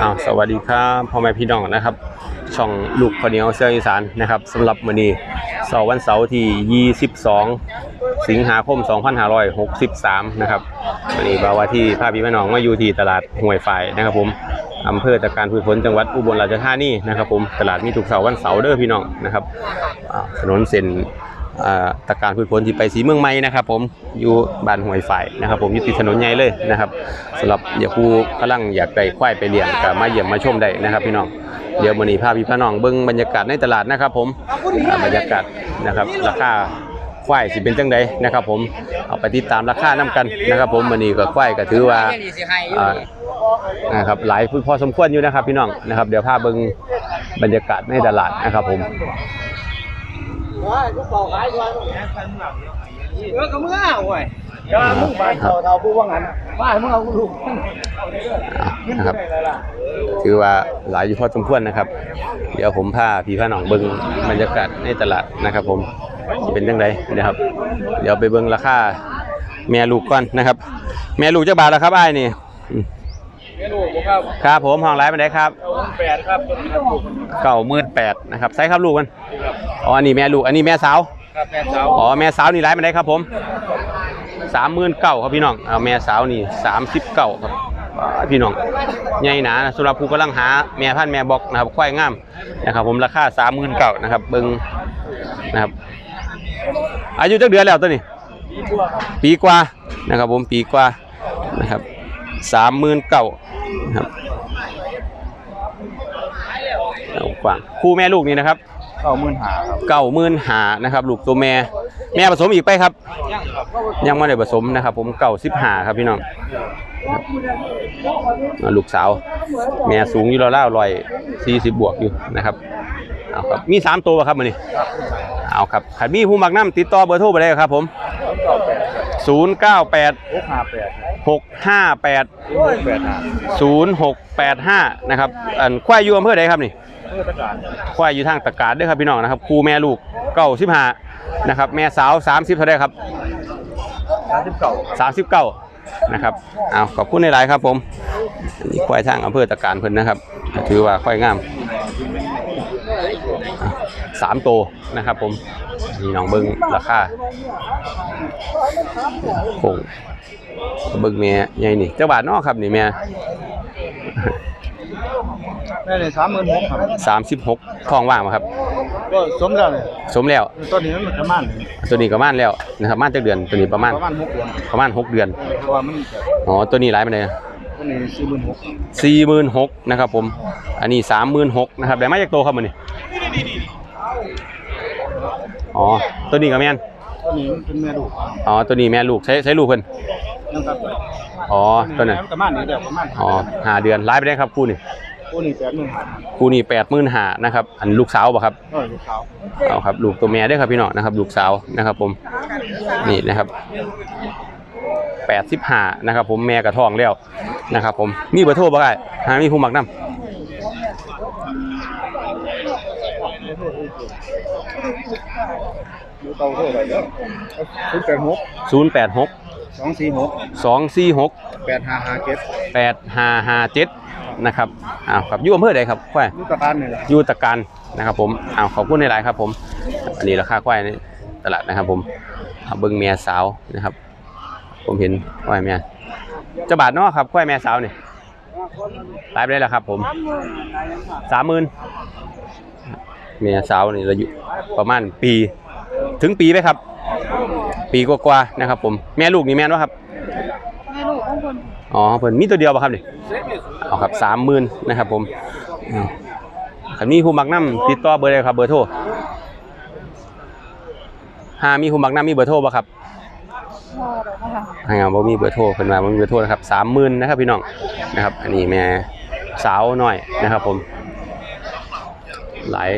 อ้าวสวัสดีครับพ่อแม่พี่น้องนะครับ ช่องลูกข้าวเหนียวเสื้ออีสานนะครับสำหรับมื้อนี้เสาร์วันเสาร์ที่ 22 สิงหาคม 2563 นะครับวันนี้บาวาที่พาพี่แม่น้องมาอยู่ที่ตลาดห้วยฝ่ายนะครับผมอำเภอตะกการพืชผลจังหวัดอุบลราชธานีนะครับผมตลาดมีทุกเสาร์วันเสาร์เด้อพี่น้องนะครับถนนเส้น ตะการพืชผลที่ไปสีเมืองใหม่นะครับผมอยู่บ้านห้วยฝ่ายนะครับ ผมอยู่ติดถนนใหญ่เลยนะครับสำหรับอย่าผู้กำลังอยากได้ควายไปเลี้ยงก็มาเยี่ยมมาชมได้นะครับ พี่น้องเดี๋ยวมื้อนี้พาพี่พี่น้องเบิ่งบรรยากาศในตลาดนะครับ ผมบรรยากาศนะครับราคาควายสิเป็นจังใดนะครับ ผมเอาไปติดตามราคานํกันนะครับ ผมมื้อนี้ก็ควายก็ถือว่านะครับหลายพอสมควรอยู่นะครับ พี่น้องนะครับ เดี๋ยวพาเบิ่งบรรยากาศในตลาดนะครับ ผม เออก็มึงอ้าวเว้ยก็มึงบ้านเท่าเท่าผู้ว่างั้นบ้านมึงเอาลูกนะครับถือว่าหลายอยู่พอสมควรนะครับ เดี๋ยวผมพาพี่พาหนองเบิ่งบรรยากาศในตลาดนะครับผมสิเป็นจังไดนะครับ เดี๋ยวไปเบิ่งราคาแม่ลูกก่อนนะครับ แม่ลูกจักบาทแล้วครับไอ้นี่ อืมเมนูผมครับครับผมห้องไร้ไปไหนครับเอาแปดครับต้นครับลูกเก่ามื่นแปดนะครับใส่ครับลูกมันอ๋ออันนี้แม่ลูกอันนี้แม่สาวครับแม่สาวอ๋อแม่สาวนี่ไร้ไปไหนครับผมสามหมื่นเก้าครับพี่น้องเอาแม่สาวนี่สามสิบเก้าครับว้ายพี่น้องใหญ่หนานะสำหรับผู้กำลังหาแม่พันธุ์แม่บอกนะครับควายงามนะครับผมราคาสามหมื่นเก้านะครับเบิ้งนะครับอายุจักเดือนแล้วตัวนี้ ปีบัวครับปีกว่านะครับผมปีกว่านะครับ สามหมื่นเก้านะครับเอากว้างคู่แม่ลูกนี่นะครับเก้าหมื่นหาครับเก้าหมื่นหานะครับ ลูกตัวแม่ แม่ผสมอีกไปครับ ยังครับยังไม่ได้ผสมนะครับ ผมเก่าสิบหาครับพี่น้องอ่าลูกสาว แม่สูงอยู่ราวๆร้อยสี่สิบบวกอยู่นะครับเอาครับมีสามตัวป่ะครับมันนี่เอาครับขันมีผู้มักน้ำติดต่อเบอร์โทรไปได้ครับผมเก้าแปดศูนย์เก้าแปดหกห้าแปด หกห้าแปดหกแปดห้าศูนย์หกแปดห้านะครับอันควายอยู่อำเภอใดครับนี่ เพื่อประกาศควายอยู่ทางตะการเด้วยครับพี่น้องนะครับครูแม่ลูกเก้าสิบห้านะครับแม่สาวสามสิบเท่าไรครับสามสิบเก้าสามสิบเก้านะครับเอาขอบคุณในหลายๆครับผมอันนี้ควายทางอำเภอตะการเพิ่นนะครับ ถือว่าควายงามอะสามโตวนะครับผมนี่น้องเบิ้งราคาโคง เบิ้งแม่ใหญ่นี่เจ้าบาทเนอกครับนี่แม่แม่เลยสามหมื่นหกครับสามสิบหกทองว่างมาครับ ก็สมแล้วเลยสมแล้วต้นนี้มันประมาณตัวนี้ก็ม่านแล้วนะครับม่านจากเดือนตัวนี้ประมาณประมาณหกเดือนประมาณหกเดือนเพราะว่ามันอ๋อตัวนี้หลายไปเลยต้นนี้สี่หมื่นหกสี่หมื่นหกนะครับผม อันนี้สามหมื่นหกนะครับได้มาจากโตครับมันนี่อ๋อตัวนี้กับแม่นต้นนี้มันเป็นแม่ลูกอ๋อตัวนี้แม่ลูกใช้ใช้ลูกเพิ่น ยังครับอ๋อตัวนั้นประมาณนี้เดียวประมาณอ๋อห้าเดือนไล่ไปได้ครับคู่นี่ตัวนี้แปดหมื่นหาคู่นี้แปดหมื่นห้านะครับอันลูกสาวบ่ครับก็ลูกสาวเอาครับลูกตัวแม่ได้อครับพี่น้องนะครับ ลูกสาวนะครับผมนี่นะครับแปดสิบห้านะครับ ผมแม่กระท้องแล้วนะครับ ผมมีเบอร์โทรบ่ได้หามีผู้มักนำดูเตาเท่าไหร่เด้อศูนย์แปดหกศูนย์แปดหก สองสี่หกสองสี่หกแปดห้าห้าเจ็ดแปดห้าห้าเจ็ดนะครับอ้าวครับอยู่อำเภอใดครับควายลูกตะการนี่แหละอยู่ตะการนะครับผมอ้าวขอบคุณในหลายๆครับผมอันนี้ราคาควายในตลาดนะครับ ผมเอาเบิ้งเมียสาวนะครับ ผมเห็นควายเมียเจะบาทเนาะครับควายเมียสาวนี่รายไปได้แล้วครับ ผมสามหมื่นเมียสาวนี่เราอยู่ประมาณปีถึงปีไหมครับ ปีกว่าๆนะครับผมแม่ลูกนี่แม่นวะครับแม่ลูกของคนอ๋อเพิ่นมีตัวเดียวป่ะครับนี่เอาครับสามหมื่นนะครับผมอืมคันมีผู้มักน้ำติดต่อเบอร์ใดครับเบอร์โทรหามีผู้มักน้ำมีเบอร์โทรป่ะครับพ่อเดี๋ยวนะคะให้เอาบ่มีเบอร์โทรเพิ่นว่าบ่มีเบอร์โทรนะครับสามหมื่นนะครับพี่น้องนะครับ อันนี้แม่สาวน้อยนะครับผมหลาย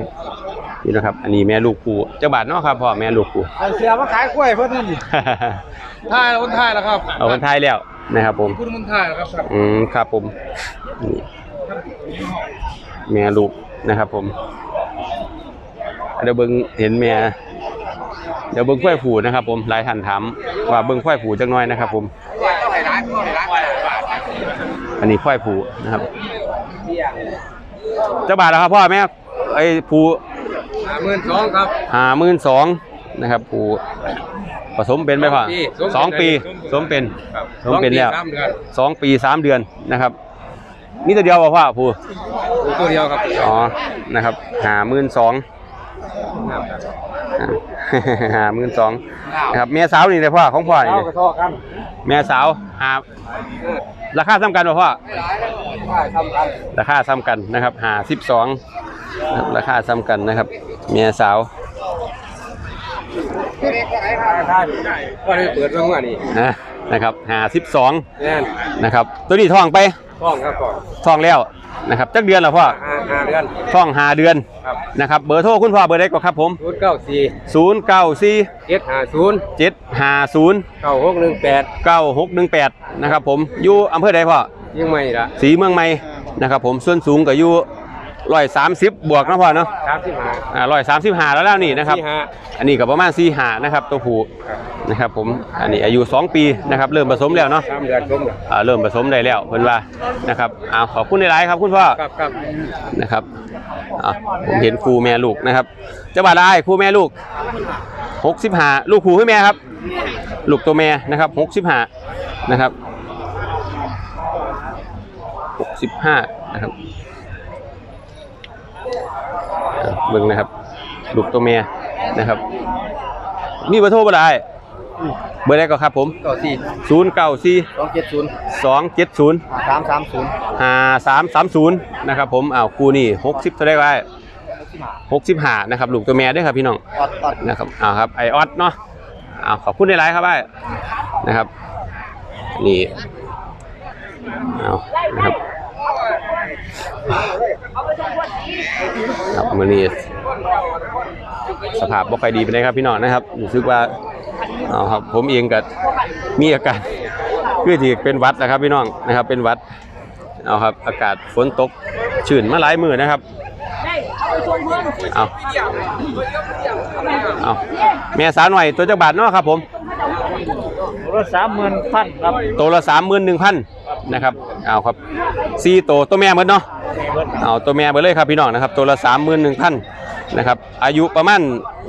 นี่นะครับ อันนี้แม่ลูกกูเจ้าบาทเนาะครับพ่อแม่ลูกกูเสียมาขายกล้วยเพื่อนนี่ท่ายแล้วคนท่ายแล้วครับเอาคนไทยแล้วนะครับผมคุณมันท่ายแล้วครับครับอืมครับผมนี่แม่ลูกนะครับ ผมเดี๋ยวเบิ่งเห็นแม่ดี๋ยวเบิ้งควายผูนะครับ ผมหลายท่านถามว่าเบิ้งควายผูจังน้อยนะครับ ผมอันนี้ควายผูนะครับเจ้าบาทแล้วครับพ่อแม่ไอ้ผู หมื่นสองครับหาหมื่นสองนะครับผูผสมเป็นไหมพ่อสสอองงปีปีผสมเป็นสมเป็นแล้วสามเดือนสองปีสามเดือนนะครับนี่ตัวเดียวป่ะพ่อผูตัวเดียวครับอ๋อนะครับหาหมื่นสองหาหมื่นสองนะครับแม่สาวนี่เลยพ่อของพ่อนี่เท่าเลยกระทอกันแม่สาวหาราคาซ้ำกันป่ะพ่อได้ทำกันราคาซ้ำกันนะครับหาสิบสอง ราคาซ้ำกันนะครับเมียสาวได้ก็ได้เปิดเรื่องว่านี่นะนะครับหาสิบสองแน่นนะครับ ตัวนี้ท้องไปท้องครับก่อนท้องแล้วนะครับจักเดือนแล้วพ่อห้าห้าเดือนท้องหาเดือนครับนะครับเบอร์โทรคุณพ่อเบอร์ใดก็ครับผมศูนย์เก้าสี่ศูนย์เก้าสี่เจ็ดห้าศูนย์เจ็ดห้าศูนย์เก้าหกหนึ่งแปดเก้าหกหนึ่งแปดนะครับผมอยู่อำเภอใดพ่อยังไม่ละสีเมืองใหม่นะครับผมส่วนสูงก็อยู่ ร้อยสามสิบบวกนะพ่อเนาะสามสิบห้าอ่าร้อยสามสิบห้าแล้วแล้วนี่นะครับ สี่ห้า อันนี้ก็ประมาณสี่หานะครับตัวผู้นะครับผมอันนี้อายุ2ปีนะครับเริ่มผสมแล้วเนาะสามเดือนชมเลยอ่าเริ่มผสมได้แล้วเพิ่นว่านะครับเอาขอบคุณในไลน์ครับคุณพ่อครับครับนะครับอ่าผมเห็นครูแม่ลูกนะครับเจ้าบ่าวได้ครูแม่ลูก65ลูกครูให้แม่ครับ ลูกตัวแม่นะครับ65นะครับ65นะครับอ่า เบิ่งนะครับลูกตัวแม่นะครับมีเบอร์โทรบ่ได้เบอร์ใดก็ครับผมเก้าสี่094สองเจ็ดศูนย์270สามสามศูนย์5330นะครับผมอ้าวครูนี่60เท่าได้ไว้65นะครับลูกตัวแม่ด้วยครับพี่น้องอดอดนะครับอ้าวครับไอออสเนาะอ้าวขอบคุณในไลน์ครับไอ้นะครับนี่เอานะครับครับ มือนี้สภาพบ่ค่อยดีไปเลยครับพี่น้องนะครับรู้สึกว่าเอาครับผมเองก็มีอาการคือที่เป็นหวัดนะครับพี่น้องนะครับ เป็นหวัดเอาครับ อากาศฝนตกชื้นมาหลายมือนะครับเอาเอาแม่สาวหน่อยตัวจักบาทเนาะครับผมรถสามหมื่นพันครับตัวละสามหมื่นหนึ่งพันนะครับเอาครับสี่ตัวตัวแม่หมดเนาะ เอาตัวแม่ไปเลยครับพี่น้องนะครับ ตัวละสามหมื่นหนึ่งพันนะครับ อายุประมาณ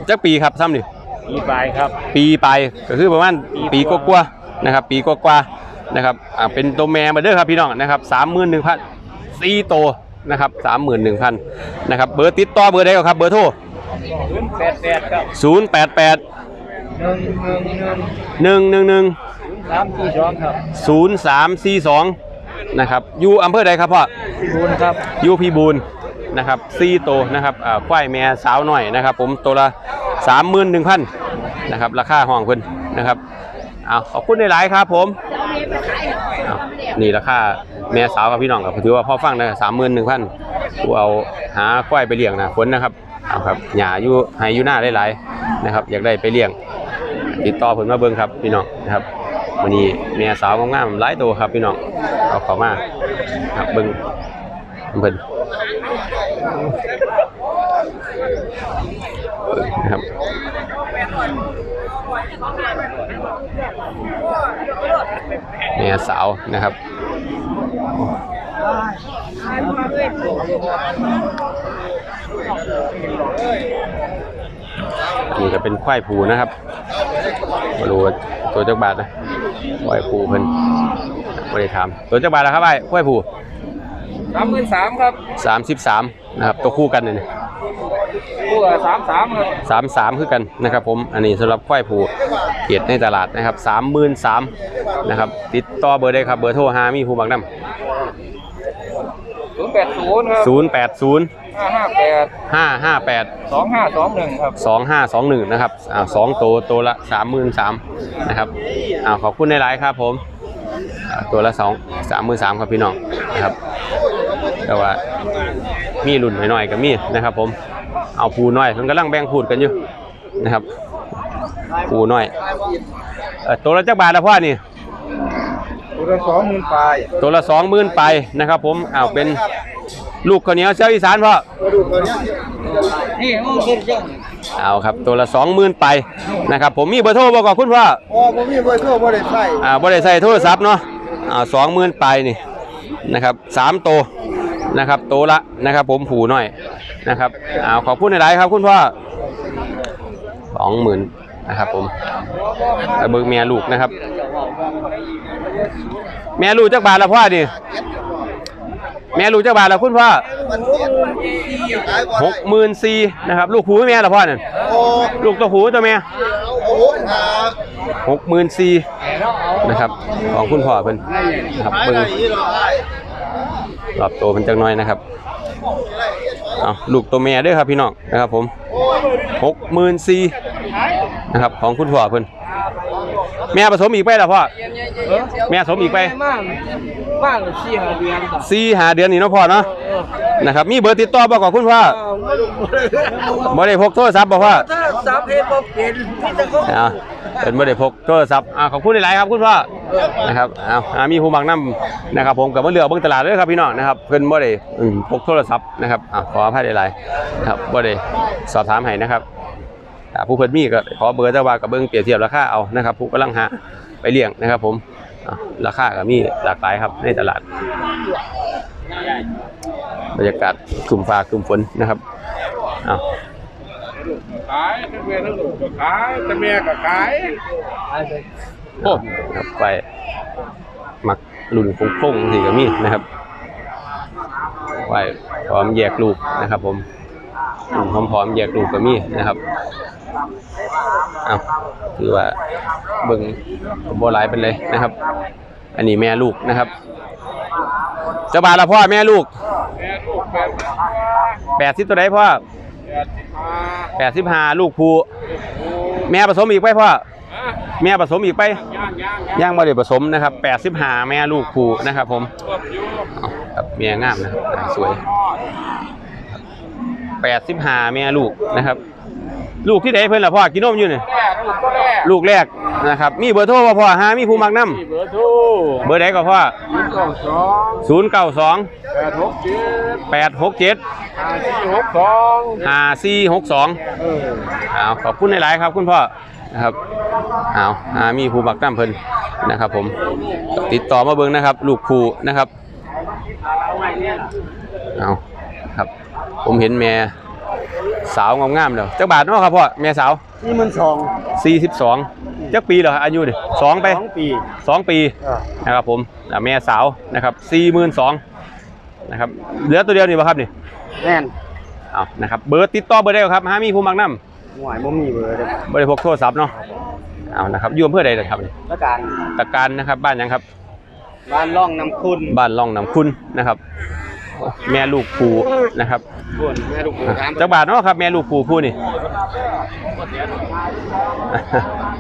จักปีครับซ้ำนี่มีปลายครับ ปีไปก็คือประมาณปีกว่าๆนะครับ ปีกว่าๆนะครับอ่าเป็นตัวแม่มาเด้อครับพี่น้องนะครับสามหมื่นหนึ่งพันสี่ตัวนะครับสามหมื่นหนึ่งพันนะครับเบอร์ติดต่อเบอร์ใดก็ครับเบอร์โทรศูนย์แปดแปดครับศูนย์แปดแปดหนึ่งหนึ่งหนึ่งหนึ่งหนึ่งหนึ่งสามสี่สองครับศูนย์สามสี่สองนะครับอยู่อำเภอใดครับพ่อพี่ บุญครับยูพีบูลนะครับซีโตนะครับควายแม่สาวหน่อยนะครับ ผมตัวละสามหมื่นหนึ่งพันนะครับราคาห้องเพิ่นนะครับเอาขอบคุณในหลายครับผมนี่ราคาแม่สาวกับพี่น้องกับถือว่าพ่อฟังนะสามหมื่นหนึ่งพันกูเอาหาควายไปเลี้ยงนะคนนะครับเอาครับหญ้าอยู่ให้อยู่หน้าหลายๆนะครับ อยากได้ไปเลี้ยง ติดต่อเพิ่นมาเบิ่งครับพี่น้องนะครับวันนี้แม่สาวงามๆหลายตัวครับพี่น้องเอาเข้ามาครับเบิ่ง เพิ่นครับเมียสาวนะครับนี่ก็เป็นควายผูนะครับมาดูว่าตัวเจักบาทนะควายผูเพิ่นไม่ได้ถามตัวเจักบาทแล้วครับไอ้ควายผู สามหมื่นสามครับสามสิบสามนะครับตัวคู่กันเนี่ยตัวสามสามครับสามสามคือกันนะครับผมอันนี้สำหรับควายผูเกียรติในตลาดนะครับสามหมื่นสามนะครับติดต่อเบอร์ได้ครับเบอร์โทรหามีผู้บักน้ศูนย์แปดศูนย์ครับำศูนย์แปดศูนย์ห้าห้าแปดห้าห้าแปดสองห้าสองหนึ่งครับสองห้าสองหนึ่งนะครับอ่าสองตัวตัวละสามหมื่นสามนะครับอ่าขอบคุณในไลน์ครับผมอ่าตัวละสองสามหมื่นสามครับพี่น้องนะครับ แต่ว่ามีรุ่นหน่อยๆกับมีนะครับ ผมเอาผูน้อยมันกำลังแบ่งพูดกันอยู่นะครับผูน้อยเอ่อตัวละจักบาทละพ่อนี่ตัวละสองหมื่นปลายตัวละสองหมื่นไปนะครับ ผมอ้าวเป็นลูกข้าวเหนียวเช้าอีสานพ่อนี่มันเป็นยังเอาครับตัวละสองหมื่นไปนะครับ ผมมีเบอร์โทรบอกกับคุณพ่ออ๋อผมมีเบอร์โทรบ่ได้ใส่อ่าบ่ได้ใส่โทรศัพท์เนาะอ่าสองหมื่นไปนี่นะครับสามตัว นะครับโตละนะครับ ผมผูหน่อยนะครับเอาขอบคุณหลายๆครับ คุณพ่อสองหมื่นนะครับผมเบิกเมียลูกนะครับแม่ลูกจักบาทละพ่อดิแม่ลูกจักบาทละคุณพ่อหกหมื่นสี่นะครับลูกผูแม่ละพ่อนั่นโอ้ลูกตัวผูตัวแม่โอ้หกหมื่นสี่นะครับของคุณพ่อเพิ่นครับเบิ่ง หรอไอ้รอบโตเป็นจังน้อยนะครับเอาลูกตัวแม่เด้วยครับพี่น้องนะครับผมหกหมื่นสี่นะครับของคุณพ่อเพิ่นแม่ผสมอีกไปละพ่อแม่ผสมอีกไปมากมากสี่ห้าเดือนสี่หาเดือนนี่เนาะพ่อเนาะนะครับมีเบอร์ติดต่อบอกกับคุณพ่อบ่ได้พกโทรศัพท์บอกพ่อถ้าสามเพชรบ่เป็นที่จะเขา เป็นบ่ได้พกโทรศัพท์อ่าขอบคุณหลายๆครับคุณพ่อนะครับเอาอ่ามีผู้มักนํนะครับ ผมกับมาเลือกเบิ่งตลาดเด้อครับพี่น้องนะครับเพิ่นบ่ได้พกโทรศัพท์นะครับอ่าขออภัยหลายๆครับบ่ได้สอบถามให้นะครับผู้เพิ่นมีก็ขอเบอร์แต่ว่ากับเบิ่งเปรียบเทียบราคาเอานะครับ ผู้กำลังหาไปเลี้ยงนะครับ ผมราคาก็มีหลากหลายครับในตลาด บรรยากาศคลุมฟ้าคลุมฝนนะครับเอา ขายทั้งแม่ทั้งลูกก็ขายแต่แม่ก็ขายโอ้ครับไปมักรุ่นฟงๆสิก็มีนะครับไว้พร้อมแยกลูกนะครับ ผมรุ่นพร้อมๆแยกลูกก็มีนะครับเอาถือว่าเบิ่งโบหลายเป็นเลยนะครับ อันนี้แม่ลูกนะครับเจ้าบาทละพ่อแม่ลูกแม่ลูกแปดแปดสิบตัวไหนพ่อ แปดสิบห้าแปดสิบห้าลูกภูแม่ผสมอีกไปพ่ออะแม่ผสมอีกไปย่างย่างย่างย่างบ่ได้ผสมนะครับแปดสิบห้าแม่ลูกภูนะครับ ผมรวบอยู่เอาครับเมียงามนะครับอ่าสวยแปดสิบห้าแม่ลูกนะครับ ลูกที่ไหนเพิ่นล่ะพ่อกินนมอยู่นี่แรก ลูกก็แรกลูกแรกนะครับ มีเบอร์โทรบ่พ่อหามีผู้มักนํที่เบอร์โทรเบอร์ใดก็พ่อศูนย์เก้าสองศูนย์เก้าสองแปดหกเจ็ดแปดหกเจ็ดห้าสี่หกสองห้าสี่หกสองเอออ้าวขอบคุณหลายๆครับคุณพ่อนะครับอ้าวหามีผู้มักนํเพิ่นนะครับ ผมติดต่อมาเบิ่งนะครับ ลูกภูนะครับเอาครับ ผมเห็นแม่ สาวงามๆเด้อจักบาทเนาะครับพ่อแม่สาวนี่มันสอง42จักปีเหรอครับอายุดิสองไปสองปีสองปีเออนะครับผมอ่าแม่สาวนะครับ42,000นะครับเหลือตัวเดียวนี่บ่ครับนี่แน่นเอานะครับเบอร์ติดต่อเบอร์ใดครับหามีผู้มักนํหน่วยบ่มีเบอร์เลยบ่ได้พกโทรศัพท์เนาะเอานะครับอยู่อำเภอใดล่ะครับนี่แล้วการตะการนะครับบ้านหยังครับ บ้านร่องน้ำคุณบ้านล่องน้ำคุณนะครับ แม่ลูกภูนะครับบุญแม่ลูกหมูถามจักบาทเนาะครับแม่ลูกภูผู้นี่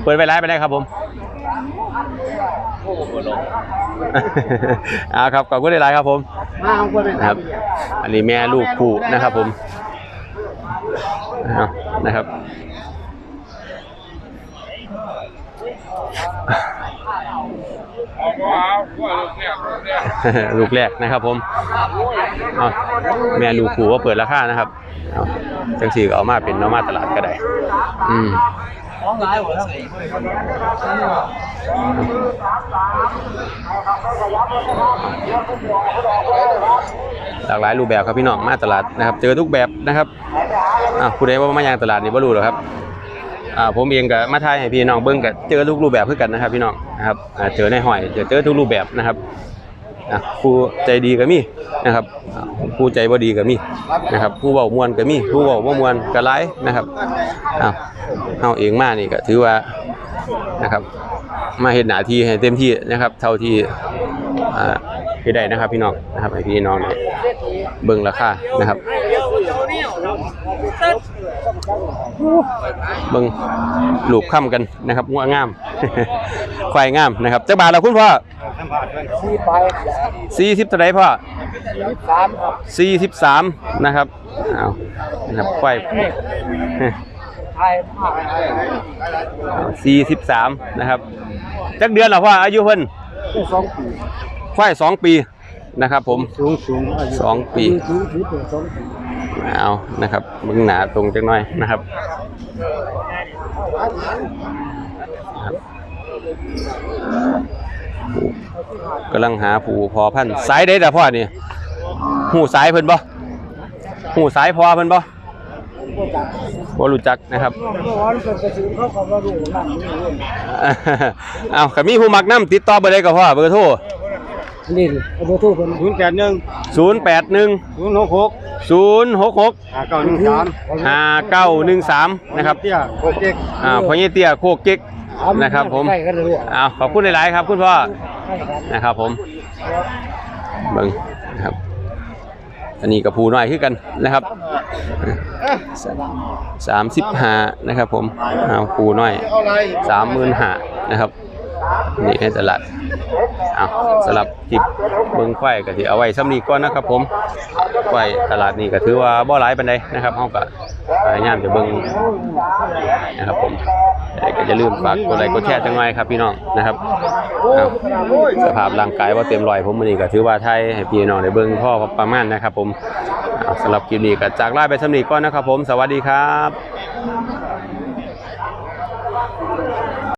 เปิดไปไลฟ์ไปได้ครับผมเอาครับขอบคุณหลายๆครับผมมาของคนเป็นนะครับ อันนี้แม่ลูกภูนะครับผมเอานะครับ เอาเอาว่า ลูกแรกนะครับผมเอาแม่ลูกผูว่าเปิดราคานะครับเอาจังสีก็เอามาเป็นเอมาตลาดก็ได้ อืมหลากหลายรูปแบบครับพี่น้องมาตลาดนะครับ เจอทุกแบบนะครับอ่าวผู้ใดว่ามาย่างตลาดนี่บ่รู้หรอครับ อ่าผมเองก็มาทายให้พี่น้องเบิ่งก็เจอทุกรูปแบบเพื่อกันนะครับ พี่น้องนะครับอ่าเจอในหอยเจอเจอทุกรูปแบบนะครับอะผู้ใจดีก็มีนะครับอ่าผู้ใจบ่ดีก็มีนะครับ ผู้เว้ามวนก็มีผู้เว้าบ่มวนก็หลายนะครับอ้าวเฮาเองมานี่ก็ถือว่านะครับ มาเฮ็ดหน้าที่ให้เต็มที่นะครับ เท่าที่อ่าเฮ็ดได้นะครับ พี่น้องนะครับให้พี่น้องได้เบิ่งราคานะครับ เบิ่งลูกค้ำกันนะครับงัวงามควายงามนะครับจักบาทแล้วคุณพ่อสี่ไป40เท่าไหร่พ่อสามครับ43นะครับเอานะครับควายไทยมาก43นะครับจักเดือนแล้วพ่ออายุเพิ่นสองปีควายสองปีนะครับผมสูงสูงอายุสองปีสูงถึงสองปี เอานะครับมึงหนาตรงจังหน่อยนะครับกำลังหาผูพอพันธ์สายได้แต่พ่อนี่หูสายเพิ่นบ่หูสายพอเพิ่นบ่บ่รู้จักนะครับเอาขาก็มาดูนั่นนี่เอาก็มีผู้มักน้ำติดต่อเบอร์ใดก็พ่อเบอร์โทร นี่เอาเบอร์โทรเพิ่นศูนย์แปดหนึ่ง081ศูนย์หกหก066ห้าเก้าหนึ่งสาม5913นะครับเตี้ยโอเคอ่าพ่อเยเตี้ยโคกเก๊กนะครับผมใช่กันเลยลูกเอาขอบคุณหลาย ๆ ครับคุณพ่อใช่ครับนะครับผมเบิ่งนะครับ อันนี้กับผูน้อยคือกันนะครับสามสิบห้านะครับผมเอาผูน้อยสามหมื่นห้านะครับ นี่ในตลาดเอาสำหรับจิบเบิ่งไฟก็ที่เอาไว้ซ้ำนี้ก่อนนะครับ ผมไฟตลาดนี้ก็ถือว่าบ่หลายปานใดนะครับเฮาก็พยายามจะเบิ่งนะครับผมแต่ก็อย่าลืมฝากกดไลค์กดแชร์จังหน่อยครับพี่น้องนะครับสภาพร่างกายว่าเต็มรอยผมมื้อนี้ก็ถือว่าไทยให้พี่น้องได้เบิ่งพ่อประมาณนะครับ ผมสำหรับคลิปนี้ก็จากลาไปซ้ำนี้ก่อนนะครับ ผมสวัสดีครับ